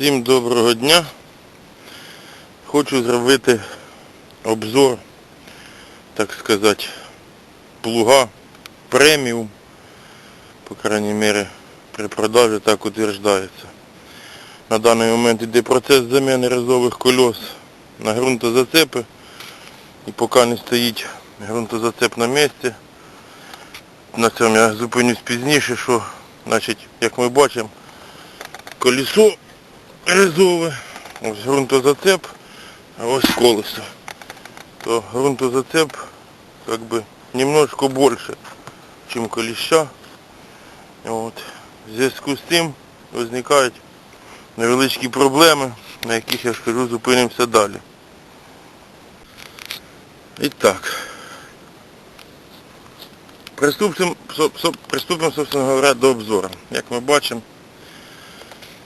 Всім доброго дня. Хочу зробити обзор, так сказати, плуга преміум. По крайній мірі при продажі так утверждається. На даний момент йде процес заміни резових кольос на ґрунтозацепи. І поки не стоїть ґрунтозацеп на місці. На цьому я зупинюсь пізніше, що, значить, як ми бачимо, колесо резове, ось ґрунтозацеп, а ось колесо. То ґрунтозацеп как бы немножко більше, ніж коліща. От. В зв'язку з тим виникають невеличкі проблеми, на яких я ж кажу, зупинимося далі. І так. Приступимо, приступимо, собственно говоря, до обзору. Як ми бачимо,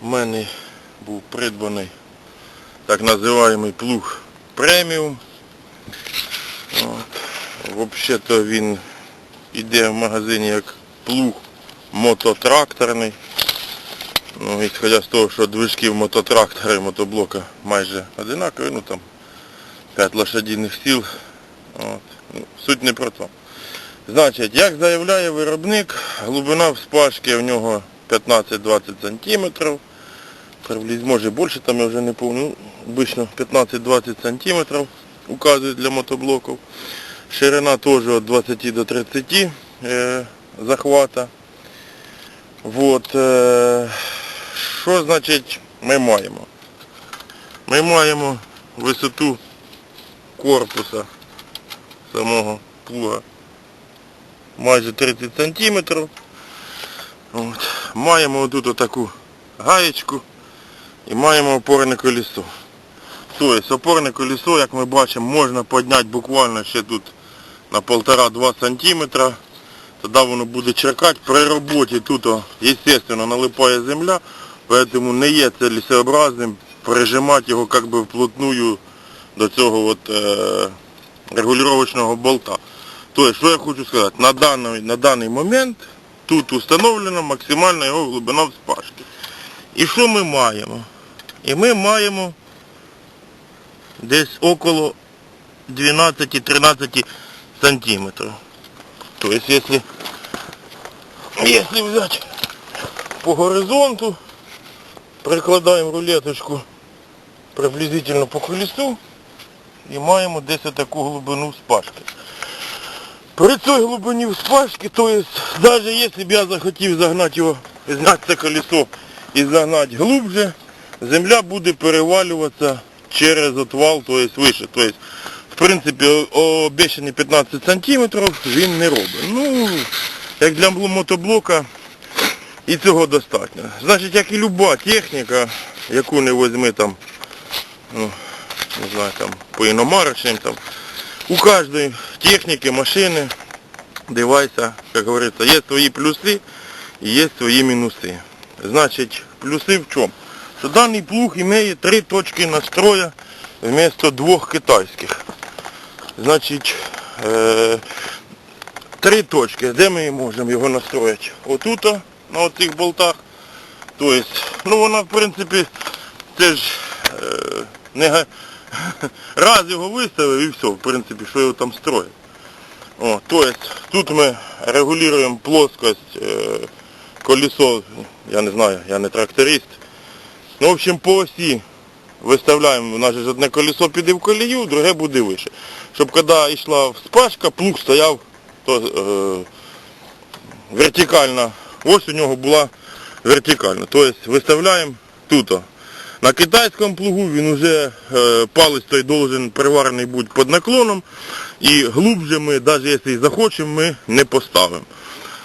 в мене був придбаний так називаємий плуг преміум. Взагалі-то він йде в магазині як плуг мототракторний. Ну, ісходя з того, що движки в мототрактора і мотоблока майже одинакові, ну там 5 лошадиних сил. От. Ну, суть не про то. Значить, як заявляє виробник, глибина вспашки в нього 15-20 см. Приблизно, може більше, там я вже не пам'ятаю, ну, обично 15-20 см указують для мотоблоків. Ширина теж від 20 до 30 е, захвата. Вот, е, що значить ми маємо? Ми маємо висоту корпуса самого плуга майже 30 сантиметрів. От. Маємо тут отаку гаєчку і маємо опорне колесо. Тобто опорне колесо, як ми бачимо, можна підняти буквально ще тут на 1,5-2 сантиметра. Тоді воно буде черкати. При роботі тут, звісно, налипає земля, тому не є цілесообразним прижимати його як би вплотную до цього от, е, регулювачного болта. Тобто, що я хочу сказати, на даний, на даний момент тут установлена максимальна його глибина вспашки. І що ми маємо? І ми маємо десь около 12-13 сантиметрів. Тобто, якщо, якщо взяти по горизонту, прикладаємо рулеточку приблизительно по колесу і маємо десь таку глибину вспашки. При цій глибині вспашки, то есть, даже если б я захотів загнати його, зняти це колесо і загнати глубже, земля буде перевалюватися через отвал, то есть вище. То в принципі, обіцяні 15 сантиметрів він не робить. Ну, як для мотоблока і цього достатньо. Значить, як і люба техніка, яку не возьми там, ну, не знаю, там, по іномарочним там, у кожної техніки, машини, девайса, як говориться, є свої плюси і є свої мінуси. Значить, плюси в чому? Що даний плуг має три точки настроя вместо двох китайських. Значить, е, три точки, де ми можемо його настроїти? Отут, на оцих болтах. Тобто, ну вона в принципі, це ж е, не раз його виставив і все, в принципі, що його там строїть. О, то есть, тут ми регулюємо плоскость, е, колесо, я не знаю, я не тракторист. Ну, в общем, по осі виставляємо, у нас же одне колесо піде в колію, друге буде вище. Щоб коли йшла вспашка, плуг стояв то, е, вертикально. Ось у нього була вертикальна. Тобто виставляємо тут. На китайському плугу він вже е, палець той должен приварений бути під наклоном і глубже ми, навіть якщо і захочемо, ми не поставимо.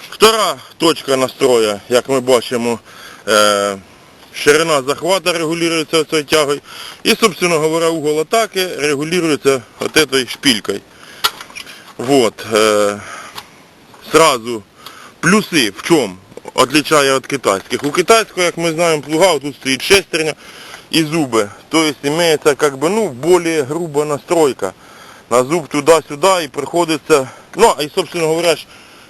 Втора точка настрою, як ми бачимо, е, ширина захвата регулюється цією тягою. І, собственно говоря, угол атаки регулюється от этой шпилькой. Вот. Е, сразу плюси в чому отличає від китайських. У китайського, як ми знаємо, плуга, тут стоїть шестерня і зуби. Тобто имеется как бы, ну, более груба настройка. На зуб туди-сюди і приходиться, ну, і, собственно говоря,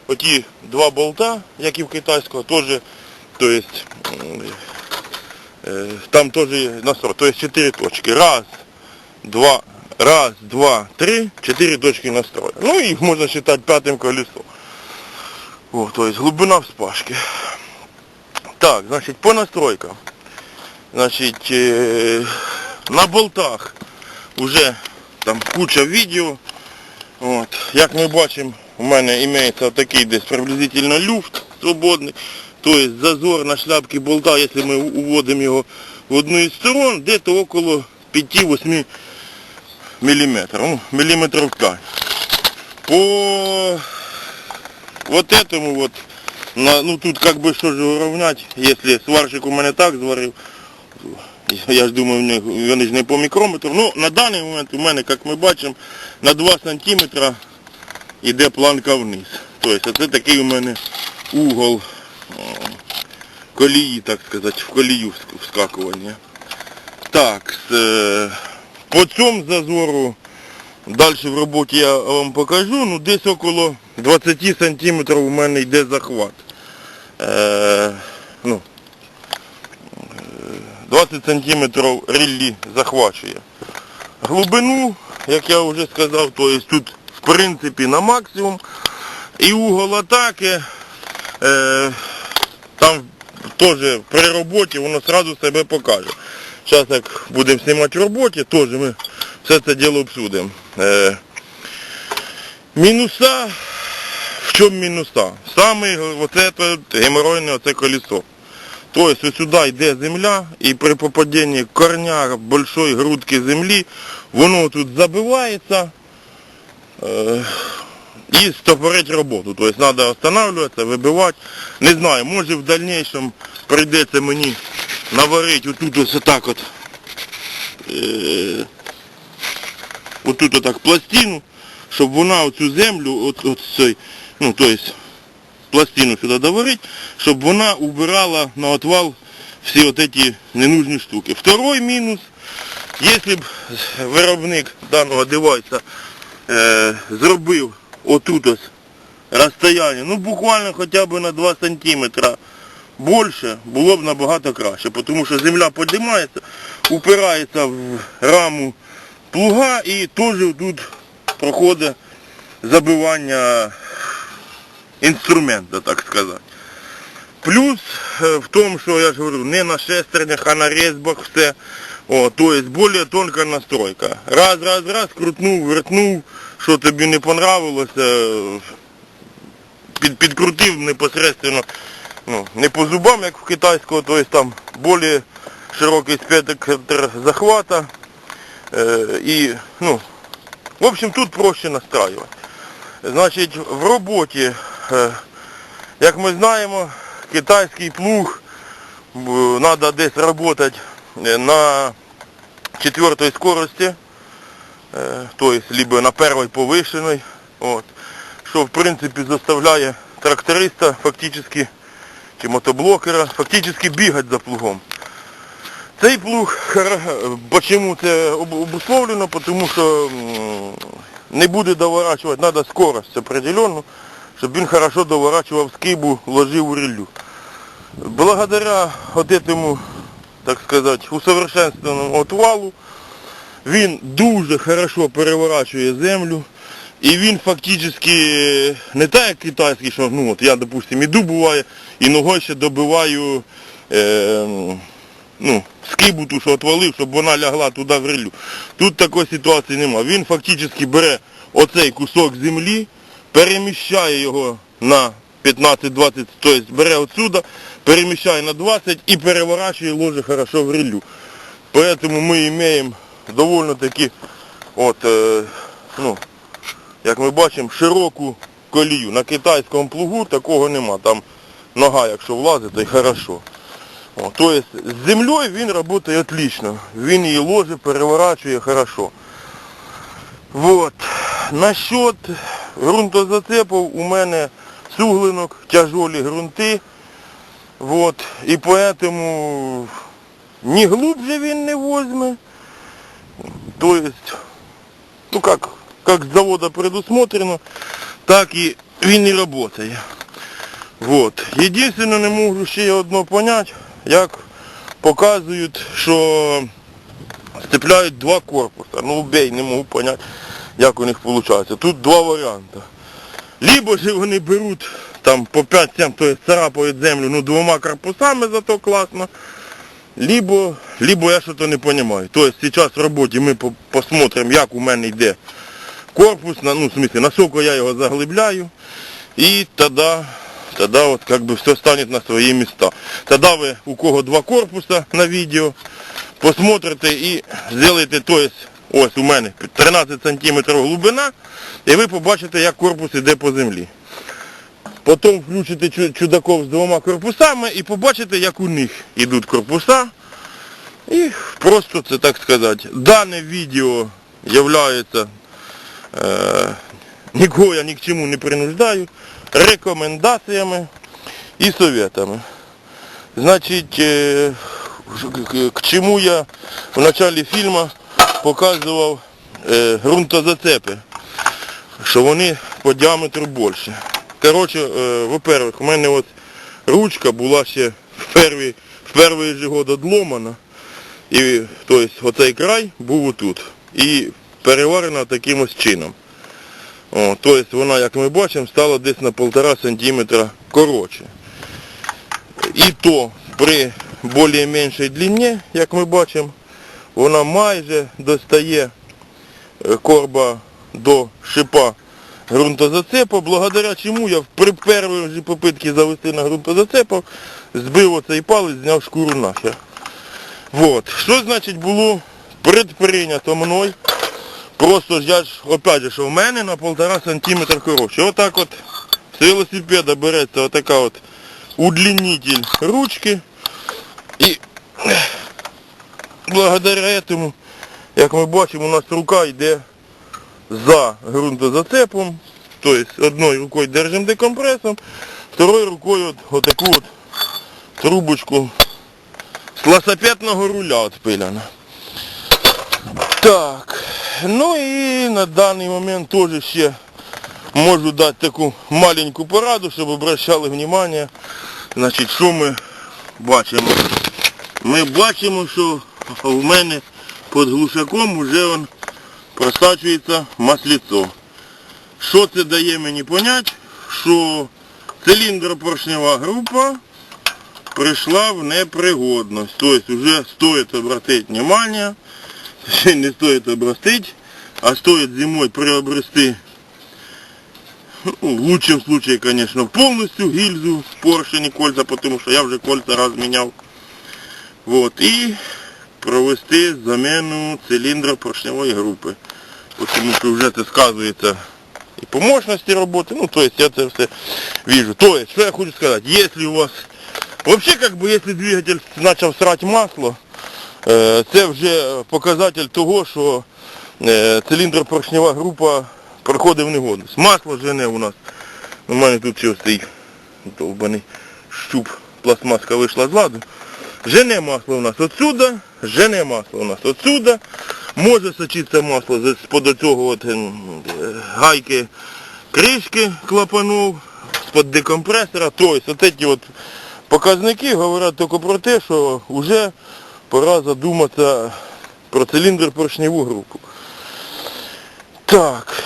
оті два болта, як і в китайського, теж, то есть, Там теж є настрой. Тобто 4 точки. Раз, два, раз, два, три, 4 точки настрою. Ну їх можна вважати п'ятим колесом. О, то есть глибина вспашки. Так, значить, по настройкам. Значить, е, на болтах вже там куча відео. От. Як ми бачимо, у мене імеється такий десь приблизительно люфт свободний. Тобто зазор на шляпці болта, якщо ми уводимо його в одну із сторон, десь около 5-8 мм. Ну, міліметрів 5. По вот этому вот, ну тут как бы что же уравнять, если сварщик у мене так зварив, я ж думаю, вони, ж не по мікрометру. Ну, на даний момент у мене, як ми бачимо, на 2 см йде планка вниз. Тобто це такий у мене угол колії, так сказати, в колію вскакування. Так, е, по цьому зазору Далі в роботі я вам покажу, ну десь около 20 сантиметрів у мене йде захват. Е, ну, е, 20 сантиметрів ріллі захвачує. Глибину, як я вже сказав, то є тут в принципі на максимум. І угол атаки, е, теж при роботі воно одразу себе покаже. Зараз як будемо знімати в роботі, теж ми все це діло обсудимо. Е, мінуса, в чому мінуса? Саме оце то геморройне оце колесо. Тобто сюди йде земля і при попадінні корня большої грудки землі, воно тут забивається і стопорить роботу. Тобто треба встановлюватися, вибивати. Не знаю, може в дальнейшем прийдеться мені наварити отут ось так от. Е, отут отак пластину, щоб вона оцю землю, от, от цей, ну, то есть, пластину сюди доварить, щоб вона убирала на отвал всі от эти ненужні штуки. Второй мінус, якщо б виробник даного девайса е, зробив отут розстояння, ну буквально хоча б на 2 сантиметра більше, було б набагато краще, тому що земля піднімається, упирається в раму плуга і теж тут проходить забивання інструмента, так сказати. Плюс е, в тому, що я ж говорю, не на шестернях, а на різьбах все. О, то есть более тонка настройка. Раз, раз, раз, крутнув, вертнув, що тобі не понравилося, під, підкрутив непосредственно, ну, не по зубам, як в китайського, то есть там более широкий спектр захвата. Е, і, ну, в общем, тут проще настраювати. Значить, в роботі, е, як ми знаємо, китайський плуг треба десь працювати на четвертій скорості, е, тобто либо на першій повишеній, от, що в принципі заставляє тракториста фактично, чи мотоблокера, фактично бігати за плугом. Цей плуг, почему це обусловлено, тому що не буде доворачувати, треба скорость определенну, щоб він хорошо доворачував скибу, ложив у ріллю. Благодаря вот этому, так сказать, усовершенствованному отвалу, він дуже хорошо переворачує землю. І він фактично не так, як китайський, що ну от я, допустим, іду буває, і ногою ще добиваю е, ну, скибу ту, що отвалив, щоб вона лягла туди в рилю. Тут такої ситуації нема. Він фактично бере оцей кусок землі, переміщає його на 15-20, тобто бере отсюда, переміщає на 20 і переворачує ложе хорошо в рилю. Поэтому ми маємо доволі таки, от, е, ну, як ми бачимо, широку колію. На китайському плугу такого нема. Там нога, якщо влазить, то й хорошо. О, з землею він працює отлично. Він її ложить, переворачує хорошо. Вот. Насчет ґрунтозацепів у мене суглинок, тяжолі ґрунти. Вот. І поэтому ні глубже він не возьме. То есть, ну как, как с завода предусмотрено, так і він і працює. Вот. Єдине не можу ще одно понять, як показують, що степляють два корпуса. Ну убей, не можу поняти, як у них виходить. Тут два варіанти. Либо ж вони беруть там по 5-7, то есть царапають землю ну, двома корпусами, зато класно. Либо, либо я щось не розумію. Тобто зараз в роботі ми по- посмотрим, як у мене йде корпус, ну, в смысле, насколько я його заглибляю, і тоді, тоді от, как бы, все стане на свої місця. Тоді ви, у кого два корпуса на відео, посмотрите і зробите, то есть, ось у мене 13 см глибина, і ви побачите, як корпус іде по землі. Потім включите чудаков з двома корпусами і побачите, як у них йдуть корпуса. І просто це так сказати. Дане відео являється, е, нікого я ні к чому не принуждаю, рекомендаціями і советами. Значить, е, к- чому я в началі фільму показував е, ґрунтозацепи, що вони по діаметру більше. Коротше, е, во-первых, у мене от ручка була ще в перший, в перший же год одломана. І тобто, оцей край був отут. І переварена таким ось чином. О, тобто вона, як ми бачимо, стала десь на 1,5 см коротше. І то при більш-меншій длині, як ми бачимо, вона майже достає е, корба до шипа ґрунтозацепа, благодаря чому я при першій попитці завести на ґрунтозацепа збив оцей палець, зняв шкуру нахер. Вот. Що значить було предприйнято мною? Просто ж я ж, опять же, що в мене на 1,5 сантиметра коротше. Отак от з велосипеда береться отака от удлинитель ручки. І благодаря этому, як ми бачимо, у нас рука йде за ґрунтозацепом. Тобто одною рукою держимо декомпресом, второю рукою от, отаку от трубочку з ласопетного руля отпиляна. Так, ну і на даний момент теж ще можу дати таку маленьку пораду, щоб обращали внимание. Значить, що ми бачимо? Ми бачимо, що в мене під глушаком вже он просачується масліцо. Що це дає мені понять? Що циліндропоршнева група прийшла в непригодність. Тобто вже стоїть обратити внимание, ще не стоїть обрастить, а стоїть зимой приобрести, ну, в лучшем случае, конечно, полностью гильзу, поршень и кольца, потому что я вже кольца раз міняв. Вот, і провести заміну циліндра поршневої групи. Тому що вже це сказується і по мощності роботи, ну, то есть я це все вижу. То есть, що я хочу сказати, если у вас, вообще, как бы, если двигатель почав срать масло, це вже показатель того, що е, циліндропоршнева група приходить в негодність. Масло жене у нас. У мене тут ще стоїть довбаний щуп, пластмаска вийшла з ладу. Жене масло у нас отсюда, жене масло у нас отсюда. Може сочитися масло з-под цього от, е, гайки кришки клапанув, з-под декомпресора. Тобто от ці от показники говорять тільки про те, що вже пора задуматися про циліндр поршневу групу. Так,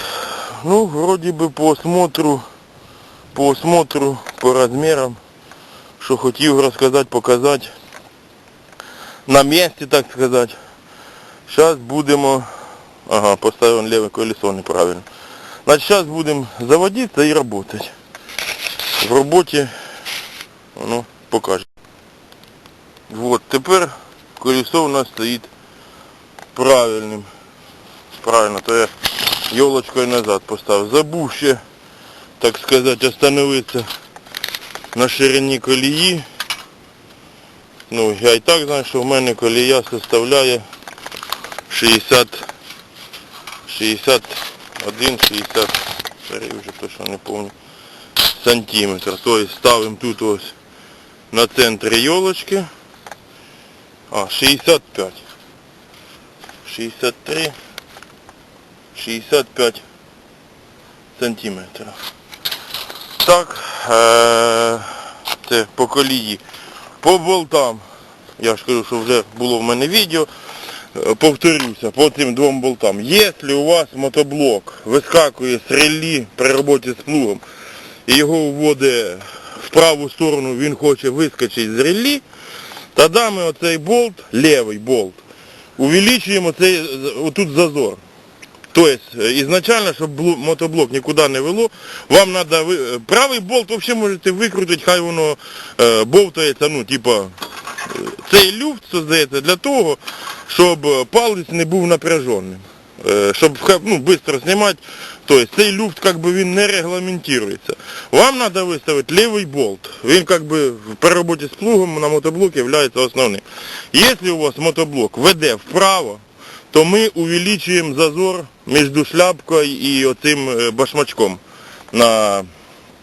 ну вроді би по осмотру, по осмотру, по розмірам, що хотів розказати, показати на місці, так сказати. Зараз будемо... Ага, поставив ліве колесо неправильно. Значить, зараз будемо заводитися і працювати. В роботі воно покаже. Вот, тепер колесо у нас стоїть правильним. Правильно, то я елочкою назад поставив. Забув ще, так сказати, остановитися на ширині колії. Ну, я і так знаю, що в мене колія составляє 60, 61, 60, вже точно не пам'ятаю, сантиметр. Тобто ставимо тут ось на центрі елочки. А, 65. 63. 65 сантиметрів. Так, е- це по колії. По болтам я ж кажу, що вже було в мене відео, Е, повторюся, по цим двом болтам. Якщо у вас мотоблок вискакує з релі при роботі з плугом, і його вводить в праву сторону, він хоче вискочити з релі, тоді ми оцей болт, лівий болт, увеличуємо цей отут зазор. Тобто, ізначально, щоб мотоблок нікуди не вело, вам треба, ви... правий болт взагалі можете викрутити, хай воно е, бовтається, ну, типа, е, цей люфт создається для того, щоб е, палець не був напряженим. Е, щоб ну, швидко знімати, тобто цей люфт как бы, він не регламентується. Вам треба виставити лівий болт. Він как бы, при роботі з плугом на мотоблок є основним. Якщо у вас мотоблок веде вправо, то ми увеличуємо зазор між шляпкою і оцим е, башмачком на,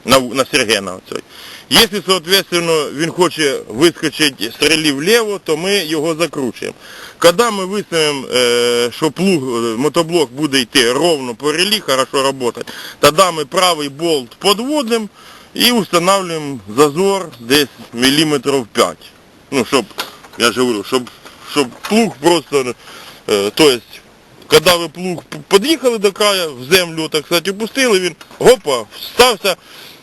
на, на сергена. Оцей. Якщо, соответственно, він хоче вискочити з релі вліво, то ми його закручуємо. Коли ми виставимо, е, що плуг, е, мотоблок буде йти ровно по релі, хорошо работать, тоді ми правий болт підводимо і встановлюємо зазор десь міліметрів 5. Ну, щоб, я ж говорю, щоб, щоб плуг просто, е, то есть, коли ви плуг під'їхали до краю, в землю, так сказати, опустили, він гопа, встався,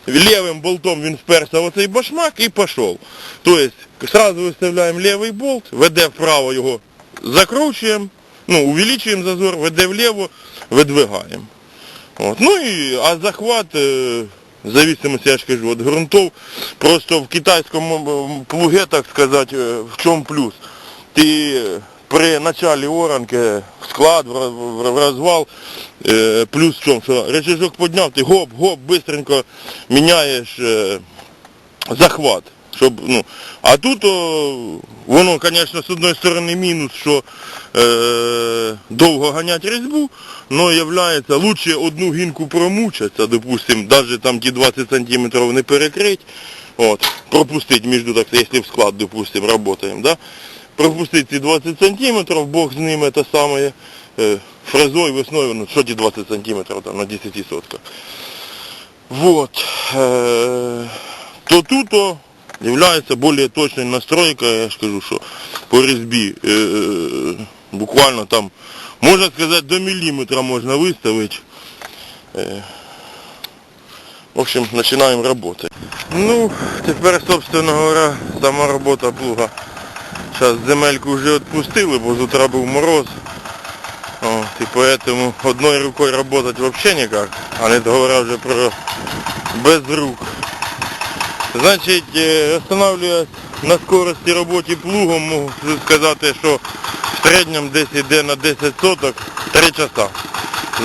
лівим болтом він вперся в оцей башмак і пішов. Тобто, сразу виставляємо лівий болт, веде вправо його, закручуємо, ну, увеличуємо зазор, веде вліво, видвигаємо. От. Ну і, а захват, е, в зависимости, я ж кажу, від ґрунтов, просто в китайському плуге, так сказати, е, в чому плюс? Ти при началі оранки в склад, в роз- в розвал, е, плюс в чому, що речажок підняв, ти гоп-гоп, бистренько міняєш е, захват. Щоб, ну, а тут о, воно, звісно, з одної сторони мінус, що е, довго ганять різьбу, але являється лучше одну гінку промучатися, допустим, навіть там ті 20 сантиметрів не перекрить, от, пропустить між, так, якщо в склад, допустим, работаем, да, пропустить ці 20 сантиметрів, Бог з ними те саме, е, фрезою, весною, ну, що ті 20 сантиметрів там, на 10 сотках. Вот. Е, то тут то является более точной настройкой, я ж кажу, що по різьбі е, буквально там, можна сказати, до міліметра можна виставити. В общем, починаємо працювати. Ну, тепер, собственно говоря, сама робота плуга. Зараз земельку вже відпустили, бо з був мороз. От, і поэтому одной рукой работать вообще никак, а не говоря вже про без рук. Значить, е, останавливаясь на скорості роботи плугом, можу сказати, що в середньому десь йде на 10 соток 3 часа.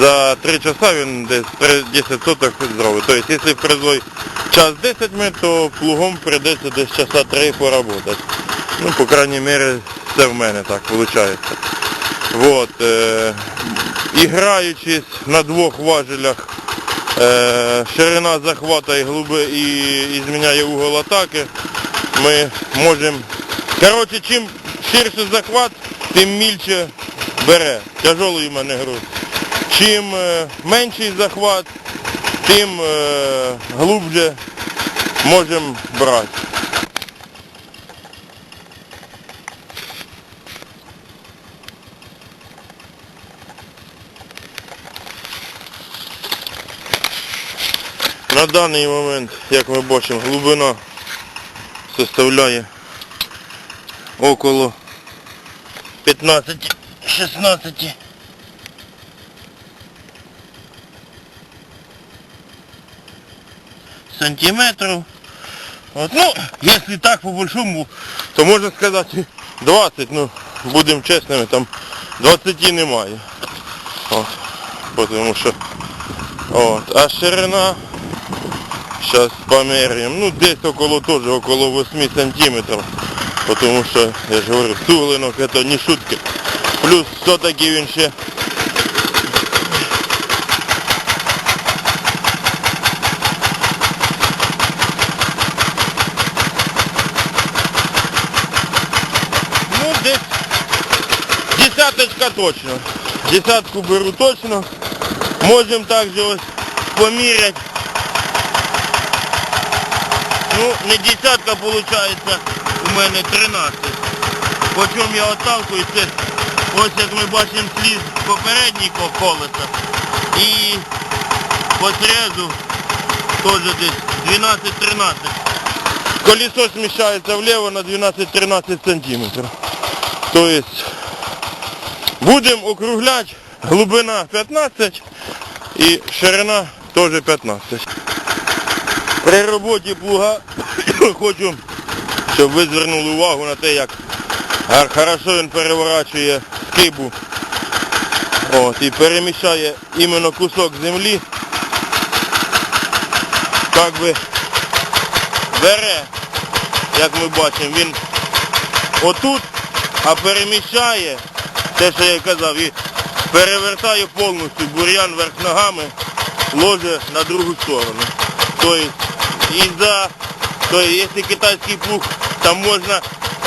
За 3 часа він десь 10 соток зробить. Тобто, якщо фрезой час 10 метрів, то плугом прийдеться десь часа 3 поработати. Ну, по крайній мірі, це в мене так виходить. Вот, е, іграючись на двох важелях, е, ширина захвата і глиби і, і зміняє угол атаки, ми можемо... Коротше, чим ширше захват, тим мільче бере. Тяжолий у мене груз. Чим е, менший захват, тим е, глубже можемо брати. На даний момент, як ми бачимо, глибина составляє около 15-16 сантиметрів. От, ну, якщо так по большому, то можна сказати 20, ну, будемо чесними, там 20 немає. От, тому що, от, а ширина Сейчас померяем. Ну, десь около тоже, около 8 сантиметров. Потому что, я же говорю, суглинок это не шутки. Плюс все-таки він ще Ну, десь десяточка точно. Десятку беру точно. Можем также ось поміряти. Ну, не десятка виходить, у мене 13. по чому я отталкуюсь, це ось як ми бачимо слід попереднього колеса. І по срезу теж десь 12-13. Колесо смещается влево на 12-13 сантиметров. То есть будем округлять глубина 15 и ширина тоже 15. При роботі плуга хочу, щоб ви звернули увагу на те, як хорошо він переворачує скибу. От, і переміщає іменно кусок землі. Как би бере, як ми бачимо, він отут, а переміщає те, що я казав, і перевертає повністю бур'ян вверх ногами, ложе на другу сторону. Тобто, із-за, то якщо китайський плуг, там можна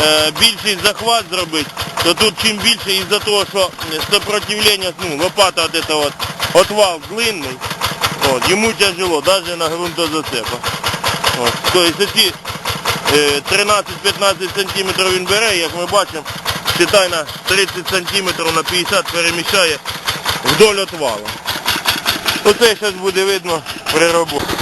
е, більший захват зробити, то тут чим більше із-за того, що сопротивлення, ну, лопата от это от, отвал длинний, от, йому тяжело, навіть на ґрунтозацепах. От, тобто ці е, 13-15 сантиметрів він бере, як ми бачимо, считай на 30 сантиметрів на 50 переміщає вдоль отвала. Оце зараз буде видно при роботі.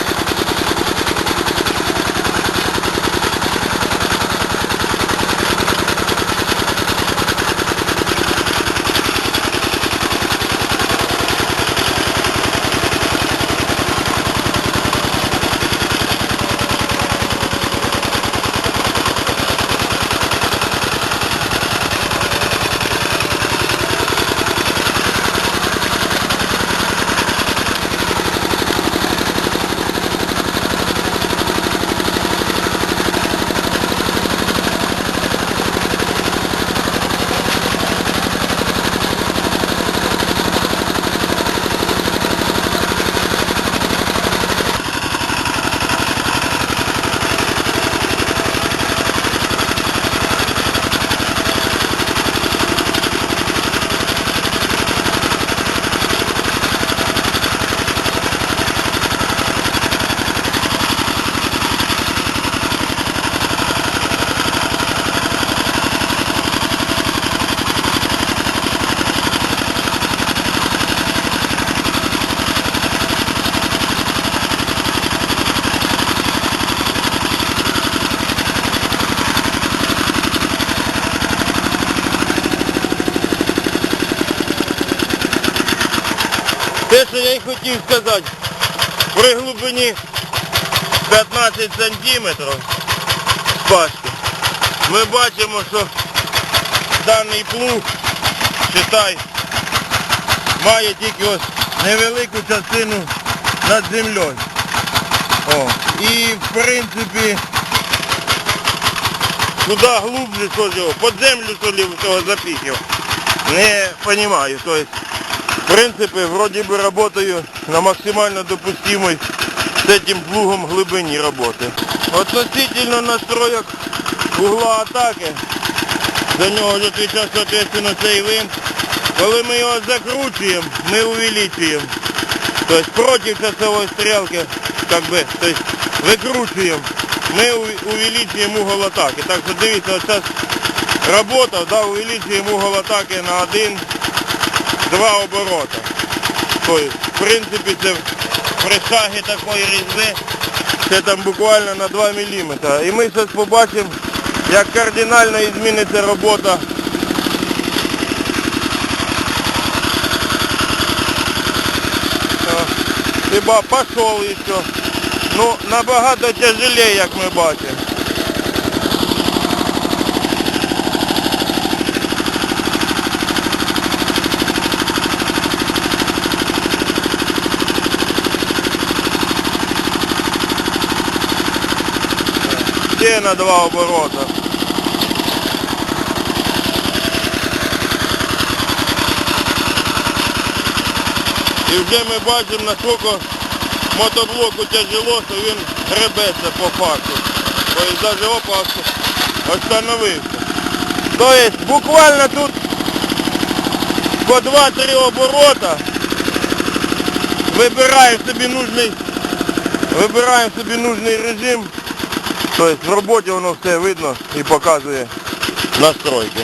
Що я й хотів сказати, при глибині 15 сантиметрів пашки, ми бачимо, що даний плуг, считай, має тільки ось невелику частину над землею. О. І в принципі, куди глубже що його, під землю що ли цього запіхів, не розумію. Принципе, вроде бы работаю на максимально допустимой с этим плугом глибині роботи. Относительно настроек угла атаки, за нього відповідає, соответственно, цей винт. Коли ми його закручуємо, ми увеличуємо. Тобто проти часової стрілки, как би, тобто викручуємо, ми увеличуємо угол атаки. Так що дивіться, зараз робота, да, увеличуємо угол атаки на один два оборота. Тобто, в принципі, це при шагі такої різьби, це там буквально на 2 мм. І ми зараз побачимо, як кардинально зміниться робота. Хіба пішов ще. Ну, набагато тяжелее, як ми бачимо. Ще на два оборота. І вже ми бачимо, наскільки мотоблоку тяжело, що він гребеться по факту. Тобто навіть опа остановився. Тобто буквально тут по 2-3 оборота вибираємо собі нужний, вибираємо собі нужний режим. Тобто в роботі воно все видно і показує настройки.